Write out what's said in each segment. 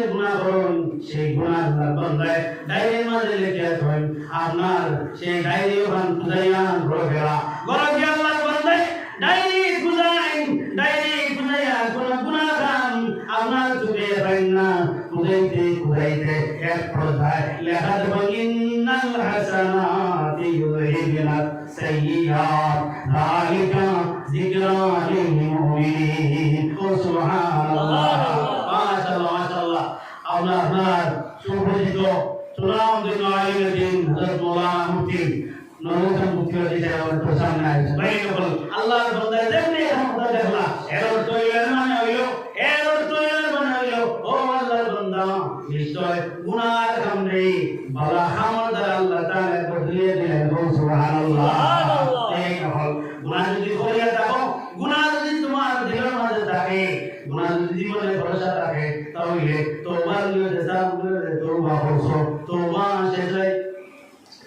যে গুনাহ করুন সেই আল্লাহ বান্দায় ডায়েরির মাঝে লিখে থাকেন আপনার সেই ডায়েরি ওখান খুঁজাইয়ান ঘরে ফেরা ঘরে গিয়ে আল্লাহ বান্দায় ডায়েরি খুঁজাই ডায়েরি খুঁজাইয়া কোন গুনাহ খান আপনার চোখে পাইন না। খুঁজাইতে খুঁজাইতে এক পর্দায় লেখা দেবেন ইন্নাল হাসানাতি ইউযহিবনা সাইয়্যাত যালিকা যিকরা লিল মুমিনিন। সুবহানাল্লাহ। আমরা আপনার সুপরিচিত সুনামধন্য আলিমের দিন, হযরত মাওলানা মুফতি নরুদ্দিন মুফতি সাহেবের তো সামনে আল্লাহর বান্দা দেখলে আমরা দেখলা এর তো ইলান মানে হইল এর তো ইলান মানে হইল ও আল্লাহর বান্দা নিশ্চয় গুনাহ কামরে বালা হামদার আল্লাহ তাআলা বদলিয়ে দিলেন ও সুবহানাল্লাহ সুবহানাল্লাহ। এই হল গুনাহ যদি করিয়া থাকো গুনাহ যদি তোমার দিলের মাঝে থাকে গুনাহ যদি জীবনে ভরসা থাকে তাহলে তোমার যা গুনাহ তোবা করছ তোবা শেষে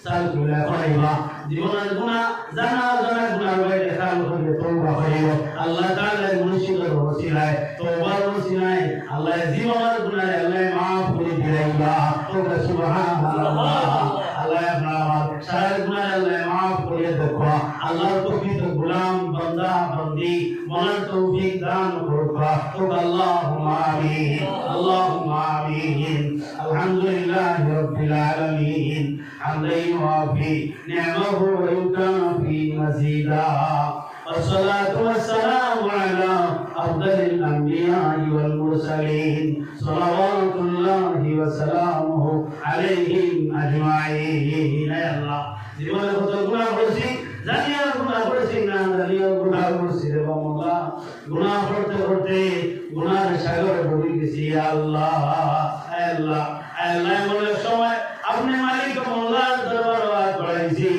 সালগুলা করাইবা। জীবনের গুণা, জানা জানা গুণার বাইরে করে তওবা করিব আল্লাহ তাআলা মুর্শিদের ওসিলায় তওবার ওসিলায় আল্লাহ জীবনের গুনাহ আল্লাহ maaf করে দিলাইবা। তোবা সুবহানাল্লাহ। আল্লাহ আপনার সারা গুনাহ আল্লাহ maaf করে দেখো। আল্লাহর প্রকৃত গোলাম, বান্দা, বান্দি, মনের তৌফিক দান واحفظ اللهم آمين اللهم آمين الحمد لله رب العالمين حمدا يوافي نعمه ويكرم في مزيدا والصلاة والسلام على أفضل الأنبياء والمرسلين صلوات الله وسلامه عليهم أجمعين يا الله গেছি আল্লাহ আল্লাহ আল্লাহ। বলে, সময়, আপনি মালিক মোল্লার দরবার করাইছি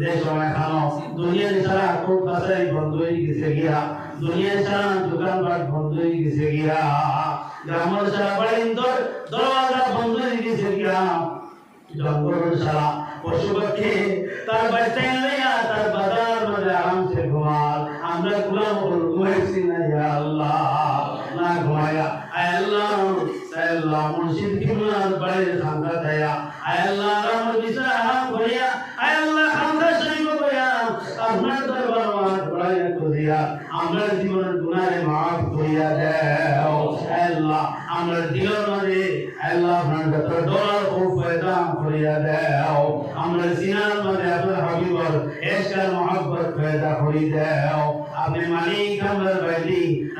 যে সময় খানো দুনিয়া ছাড়া খুব কাছাই বন্ধ হয়ে গেছে গিয়া দুনিয়া ছাড়া বন্ধ হয়ে গেছে গিয়া ছাড়া বন্ধ হয়ে গেছে গিয়া ছাড়া পশু তার বাচ্চা লইয়া তার বাজার মধ্যে আরামসে আমরা গুলাম ঘুমাইছি না ইয়া আল্লাহ। না ঘুমায়া আয় আল্লাহ আয় আল্লাহ মুর্শিদ কিবলার বাড়ির খান্দা দেয়া আয় আল্লাহ আমার বিচার হারাম করিয়া আয় আল্লাহ খান্দা শরীফ করিয়া আপনার দরবার মাঠ বড়াইয়া করিয়া আমরা জীবনের গুনাহে মাফ করিয়া দেও আয় আল্লাহ, আমরা দিলের মাঝে আল্লাহ, আপনার যত ডলার করিয়া দেও, আমরা সিনার মাঝে আপনার হাবিবর এশকার মহব্বত পয়দা করি দেও, আপনি মালিক, আমরা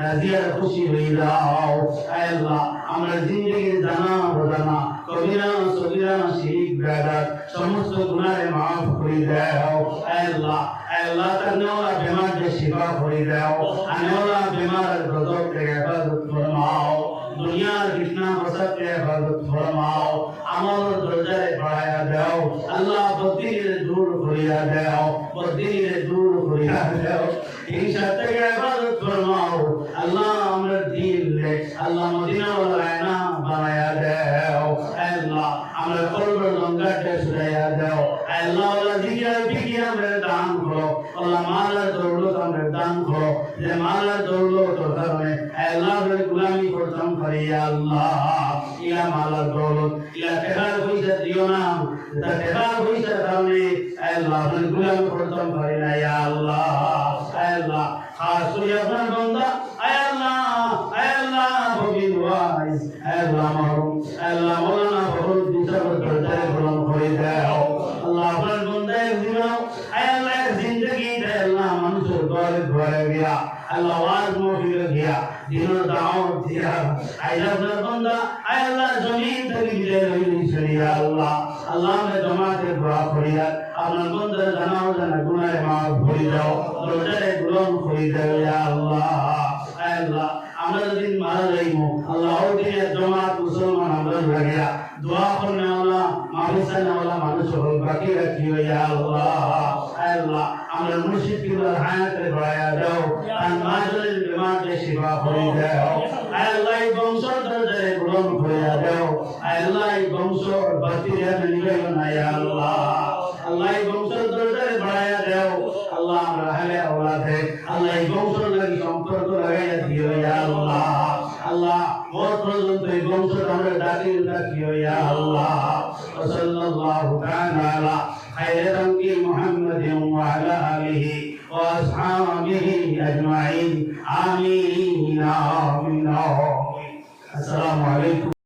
রাজিয়ার খুশি হয়ে দাও আয় আল্লাহ আমরা জিন্দগির জানা বোঝানা কবিরা সবিরা শিরিক বেদাত সমস্ত গুনাহে মাফ করে দাও আয় আল্লাহ আয় আল্লাহ তানেওয়ালা বেমার যে শিফা করে দাও আনেওয়ালা বেমার গজব থেকে হেফাজত ফরমাও দুনিয়ার ফিতনা ফসাদ থেকে হেফাজত ফরমাও আমল দরজায় বাড়ায়া দাও আল্লাহ বদিনের দূর করিয়া দাও বদিনের দূর করিয়া দাও হিংসা থেকে আল্লাহ মদিনা ওয়ালা বানায়া দাও। আল্লাহ, আমরা কলবের লঙ্কাটা সুরাইয়া দাও। আল্লাহ ওয়ালা জিকির বিকির আমরা দান করো। আল্লাহ, মালার দৌলত আমরা দান করো। যে মালার দৌলত কারণে আল্লাহ গুলামি করতাম করিয়া আল্লাহ। ইয়া মালার দৌলত, ইয়া টেকার পয়সা দিও না। তা টেকার পয়সার কারণে আল্লাহ গুলামি করতাম করি না, ইয়া আল্লাহ। আল্লাহ, খাস করে আপনার আল্লাহ আয় আল্লাহ মাওলানা ফখরুল বিচার দরজায় গ্রহণ করে দাও আল্লাহ আপনার বান্দায় আয় আল্লাহ জিন্দগি দেয় আল্লাহ মানুষের ঘরে ঘরে গিয়া আল্লাহ ওয়াজ মহফিলে গিয়া দিনের দাওয়াত দিয়া আয় আপনার বান্দা আল্লাহ জমিন থেকে বিদায় হইছে ইয়া আল্লাহ আল্লাহ জানাও জানা গুনাহে মাফ করে দাও দরজায় গ্রহণ করে দাও আল্লাহ আল্লাহ আমরা যদি মারা যাইব। আল্লাহ জমাত মুসলমান আমরা লাগিয়া দোয়া করনে আল্লাহ মাহফিসান আল্লাহ মানুষ হল, বাকি রাখিও ইয়া আল্লাহ আল্লাহ, আমরা মুর্শিদ কিবলার হায়াতে বাড়ায়া দাও। আর মাঝের বিমানে শিফা করে দাও। আল্লাহ, এই বংশ দরজায় গ্রহণ করে দাও। আল্লাহ, এই বংশ বাতি রেখে নিবেন না আল্লাহ। আল্লাহ, এই দরজায় বাড়ায়া দাও। আল্লাহ আমরা হালে আল্লাহ, এই ডাকি ডাকি ইয়া আল্লাহ সাল্লাল্লাহু তাআলা আলা খায়রি খালকি মুহাম্মাদিন ওয়া আলা আলিহি ওয়া আসহাবিহি আজমাইন আমিন আমিন আসসালামু আলাইকুম